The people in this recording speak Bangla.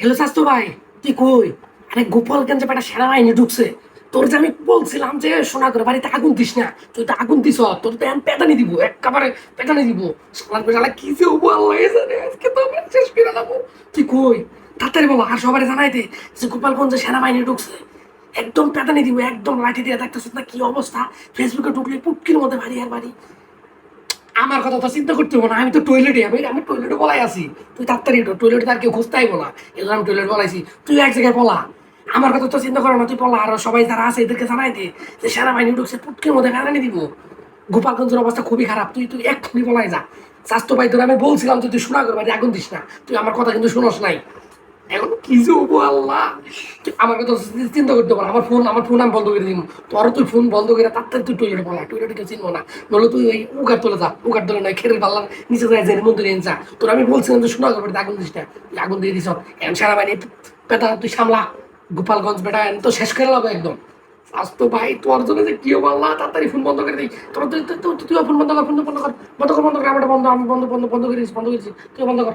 হ্যালো স্বাস্থ্য ভাই, তুই কই? আরে গোপালগঞ্জে একটা সেনাবাহিনী ঢুকছে। তোর যে আমি বলছিলাম যে সোনা করে বাড়িতে আগুন দিস না, তুই তো আগুন দিস, তোর তো এখন পেটানি দিব একেবারে পেটানি দিব। পেশালা কি যে আজকে তো আমার শেষ করে দেবো। তুই কই? তাড়াতাড়ি আর সবাই জানাইতে যে গোপালগঞ্জে ঢুকছে। একদম পেটানি দিব, একদম লাঠি দিয়ে দেখতেছিস না কি অবস্থা? ফেসবুকে ঢুকলে পুটকির মধ্যে বাড়ি আর বাড়ি আমার কথা তো চিন্তা করতে না, আমি তো টয়লেটে আমি আমি টয়লেটে বলাই আছি। তুই তাড়াতাড়ি টয়লেটে তার কেউ খুঁজতে আইবো না। এগুলো আমি টয়লেট বলাইছি তুই এক জায়গায় বলা আমার কথা তো চিন্তা করো না, তুই বলা আর সবাই যারা আছে, এদেরকে জানাই দে যে সেনাবাহিনী ঢুকছে পুটকির মধ্যে ফেরানি দিব। গোপালগঞ্জের অবস্থা খুবই খারাপ। তুই তুই এক্ষুনি বলাই যা। স্বাস্থ্য ভাই তোর আমি বলছিলাম যে তুই শোনা করবি আগুন দিস না। তুই আমার কথা কিন্তু শুনোস নাই। এখন কি যে হব আমার কথা চিন্তা করতে পারো, আমার ফোন আমার ফোন আমি বন্ধ করে দিব তোর তুই ফোন বন্ধ করে তাড়াতাড়ি তুই টয়লেটে বলা টয়লেটে কেউ চিনবো না। নলে তুই ওই উগার তোলে যা, উগার তোলে নয়, খেরের পাল্লার নিচে যায়, যে মন্দিরে যা। তোর আমি বলছিলাম যে শোনা করবি আগুন দিস না। আগুন দিয়ে দিস এখন সারা বাইরে পেতা, তুই সামলা। গোপালগঞ্জ বেটা এখন তো শেষ করে লাগবে একদম। স্বাস্থ্য ভাই, তোর জন্য যে কি হব আল্লাহ? তাড়াতাড়ি ফোন বন্ধ করে দিই। তোর তুই ফোন বন্ধ কর ফোন বন্ধ কর। বন্ধ কর বন্ধ কর আমার বন্ধ, আমি বন্ধ বন্ধ বন্ধ করে দিচ্ছি বন্ধ করে তুই বন্ধ কর।